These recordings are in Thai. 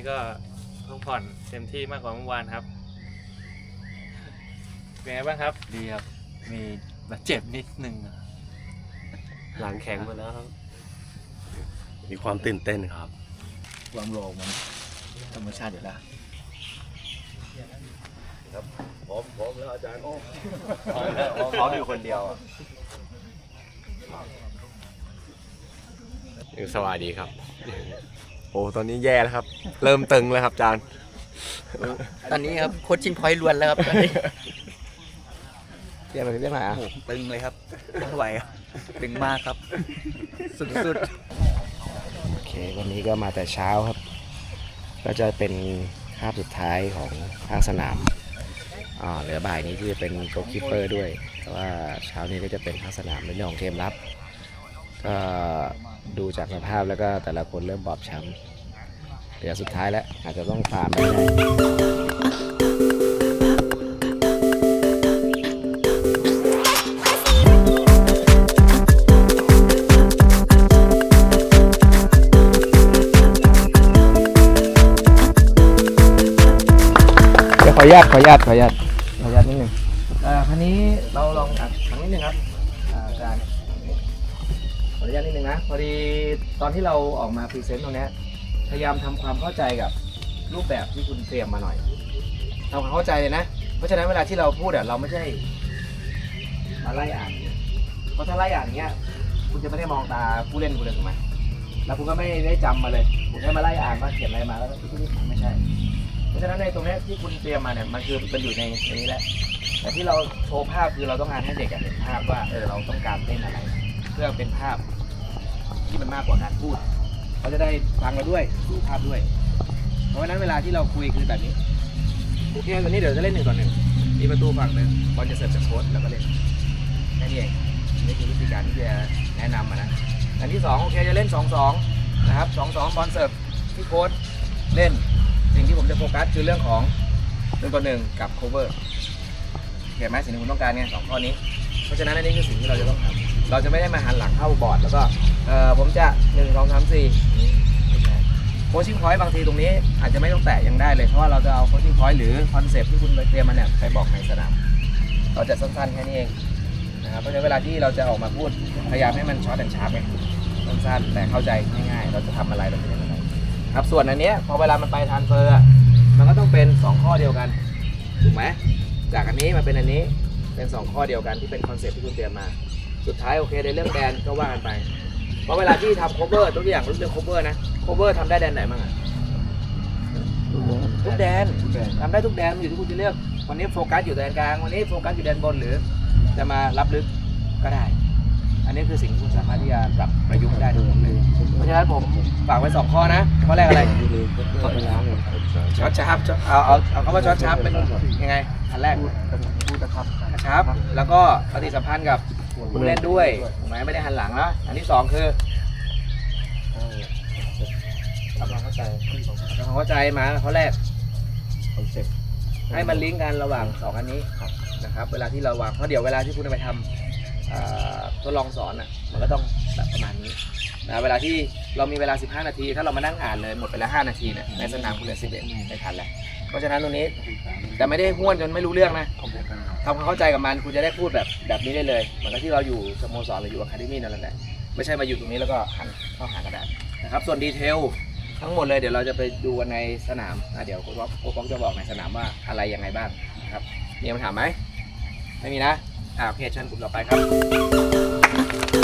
นี้ก็พักผ่อนเต็มที่มากกว่าเมื่อวานครับ เป็นไงบ้างครับ ดีครับ มีบาดเจ็บนิดนึงอะหลังแข็งหมดแล้วครับ มีความตื่นเต้นครับ ความโลงมันธรรมชาติอยู่แล้วพร้อมพร้อมแล้วอาจารย์โอ้พร้อมอยู่คนเดียวอะสวัสดีครับ โอ้ตอนนี้แย่แล้วครับ เริ่มตึงแล้วครับอาจารย์ตอนนี้ครับโคชชิงพอยต์ล้วนแล้วครับตอนนี้เรียกอะไรเรียกอะไรอะโอ้โหตึงเลยครับไม่ไหวครับตึงมากครับ สุดโอเควันนี้ก็มาแต่เช้าครับ ก็จะเป็นคาบสุดท้ายของภาคสนามอ่าเหลือบ่ายนี้ที่จะเป็นโกลคีปเปอร์ด้วยแต่ว่าเช้านี้ก็จะเป็นภาคสนามในเรื่องของเกมรับ ก็ดูจากสภาพแล้วก็แต่ละคนเริ่มบอบช้ำเหลือสุดท้ายแล้ว อาจจะต้องฟาร์มให้ได้เดี๋ยวขออนุญาตขออนุญาตขออนุญาตขออนุญาตนิดหนึ่งอ่อคราวนี้เราลองอัดถังนิดหนึ่งครับ นุญาตนิดหนึ่งนะพอดีตอนที่เราออกมาพรีเซนต์ตรงเนี้ยพยายามทำความเข้าใจกับรูปแบบที่คุณเตรียมมาหน่อยทำความเข้าใจเลยนะเพราะฉะนั้นเวลาที่เราพูดอะเราไม่ใช่มาไล่อ่านเพราะถ้าไล่อ่านอย่างเงี้ย คุณจะไม่ได้มองตาผู้เล่นคุณเลยถูกไหมแล้วคุณก็ไม่ได้จำมาเลยคุณแค่มาไล่อ่านว่าเขียนอะไรมาแล้วก็ไม่ใช่ เพราะฉะนั้นในตรงเนี้ยที่คุณเตรียมมาเนี่ยมันคือมันอยู่ในนี้แหละ แต่ที่เราโชว์ภาพคือเราต้องการให้เด็กอะเห็นภาพว่าเออเราต้องการเต้นอะไร เพื่อเป็นภาพ ที่มันมากกว่าการพูดเขาจะได้ฟังเราด้วยดูภาพด้วย เพราะฉะนั้นเวลาที่เราคุยคือแบบนี้โอเคตอนนี้เดี๋ยวจะเล่นหนึ่งต่อหนึ่งมีประตูฝั่งหนึ่งบอลจะเสิร์ฟจากโค้ชแล้วก็เล่นแค่นเองนี่คือวิธีการที่จะแนะนำมานะอันที่สองโอเคจะเล่นสองสองนะครับสองสองบอลเสิร์ฟที่โค้ชเล่นสิ่งที่ผมจะโฟกัสคือเรื่องของหนึ่งต่อหนึ่งกับ cover เห็นไหมสิ่งที่ผมต้องการเนี่ยสองข้อนี้ เพราะฉะนั้นอันนี้คือสิ่งที่เราจะต้องทำ เราจะไม่ได้มาหันหลังเข้าบอร์ดแล้วก็เออผมจะหนึ่งสองสามสี่โคชิ่งพอยต์บางทีตรงนี้อาจจะไม่ต้องแตะยังได้เลย เพราะว่าเราจะเอาโคชิ่งพอยต์หรือคอนเซปต์ที่คุณเตรียมมาเนี่ยไปบอกในสนามเราจะสั้นๆแค่นี้เองนะครับเพราะฉะนั้นเวลาที่เราจะออกมาพูดพยายามให้มันช็อตแอนชาร์ปไงสั้นๆแต่เข้าใจง่ายๆ เราจะทำอะไรเราจะเล่นอะไรครับส่วนอันเนี้ยพอเวลามันไปทานเฟอร์มันก็ต้องเป็น 2 ข้อเดียวกันถูกไหมจากอันนี้มาเป็นอันนี้เป็น 2 ข้อเดียวกันที่เป็นคอนเซปต์ที่คุณเตรียมมา สุดท้ายโอเคในเรื่องแดนก็ว่ากันไป เพราะเวลาที่ทำ cover ตัวอย่างเรื่อง cover นะ cover ทำได้แดนไหนบ้างอะทุกแดนทำได้ทุกแดนมันอยู่ที่คุณจะเลือก วันนี้โฟกัสอยู่แดนกลาง วันนี้โฟกัสอยู่แดนบนหรือ จะมารับลึกก็ได้ อันนี้คือสิ่งที่คุณสามารถที่จะปรับประยุกต์ได้ทั้งหมดเลยเพราะฉะนั้นผมฝากไว้สองข้อนะข้อแรกอะไรช็อตชาร์ปช็อตเอาเอาเอาคำว่าช็อตชาร์ปเป็นยังไงอันแรกชาร์ปแล้วก็ปฏิสัมพันธ์กับ ผู้เล่นด้วยถูกไหมไม่ได้หันหลังแล้วอันที่สองคือทำความเข้าใจทำความเข้าใจมาข้อแรกให้มันลิงก์กันระหว่างสองอันนี้นะครับ เวลาที่เราวางเพราะเดี๋ยวเวลาที่คุณจะไปทำเอ่อทดลองสอนอะมันก็ต้องแบบประมาณนี้นะเวลาที่เรามีเวลา 15 นาที ถ้าเรามานั่งอ่านเลยหมดไปแล้ว5นาทีเนี่ยในสนามคุณเหลือ11ไม่ทันแล้ว เพราะฉะนั้นตรงนี้แต่ไม่ได้ห้วนจนไม่รู้เรื่องนะทำความเข้าใจกับมันคุณจะได้พูดแบบแบบนี้ได้เลยเหมือนกับที่เราอยู่สโมสรหรืออยู่อะคาเดมี่นั่นแหละไม่ใช่มาอยู่ตรงนี้แล้วก็หันเข้าหากระดาษนะครับส่วนดีเทลทั้งหมดเลยเดี๋ยวเราจะไปดูกันในสนามอะเดี๋ยวโค้ชโค้ชจะบอกในสนามว่าอะไรยังไงบ้างนะครับมีคำถามไหมไม่มีนะอ่าโอเคเชิญกลุ่มต่อไปครับ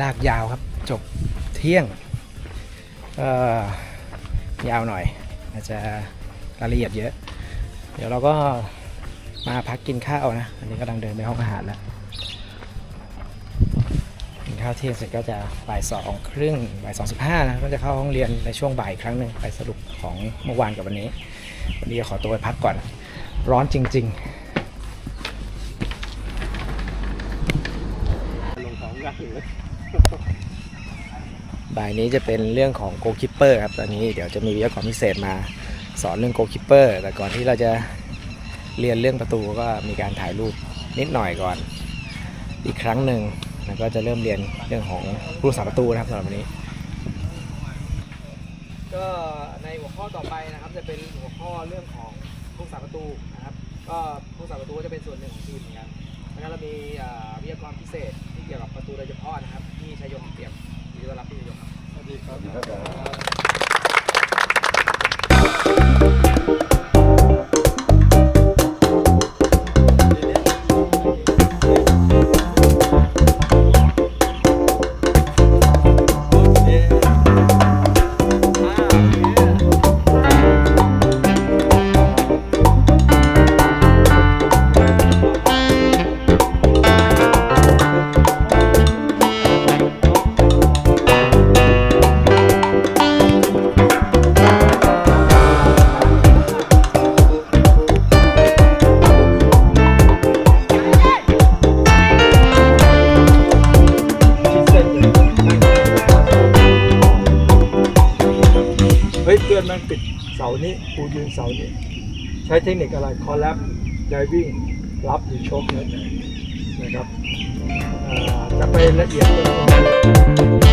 ลากยาวครับ จบเที่ยงยาวหน่อย อาจจะรายละเอียดเยอะ เดี๋ยวเราก็มาพักกินข้าวนะ อันนี้กำลังเดินไปห้องอาหารแล้วกินข้าวเที่ยงเสร็จก็จะบ่ายสองครึ่งบ่ายสองสิบห้านะก็จะเข้าห้องเรียนในช่วงบ่ายอีกครั้งหนึ่งไปสรุปของเมื่อวานกับวันนี้ วันนี้ขอตัวไปพักก่อน ร้อนจริง ๆลงของกัน บ่ายนี้จะเป็นเรื่องของโกคิปเปอร์ครับตอนนี้เดี๋ยวจะมีวิทยากรพิเศษมาสอนเรื่องโกคิปเปอร์แต่ก่อนที่เราจะเรียนเรื่องประตูก็มีการถ่ายรูปนิดหน่อยก่อน อีกครั้งหนึ่งแล้วก็จะเริ่มเรียนเรื่องของผู้สาประตูนะครับสำหรับวันนี้ ก็ในหัวข้อต่อไปนะครับจะเป็นหัวข้อเรื่องของผู้สาประตูนะครับ ก็ผู้สาประตูก็จะเป็นส่วนหนึ่งของทีมเหมือนกันแล้วก็เรามีวิทยากรพิเศษ เกี่ยวกับประตูโดยเฉพาะนะครับที่ชัยยงเปี่ยมยินดีต้อนรับพี่ชัยยงครับสวัสดีครับ สานี้ใช้เทคนิคอะไรคอลแลบไดวิ่งรับหรือชกแล้วแต่นะครับจะไปละเอียดตรงนี้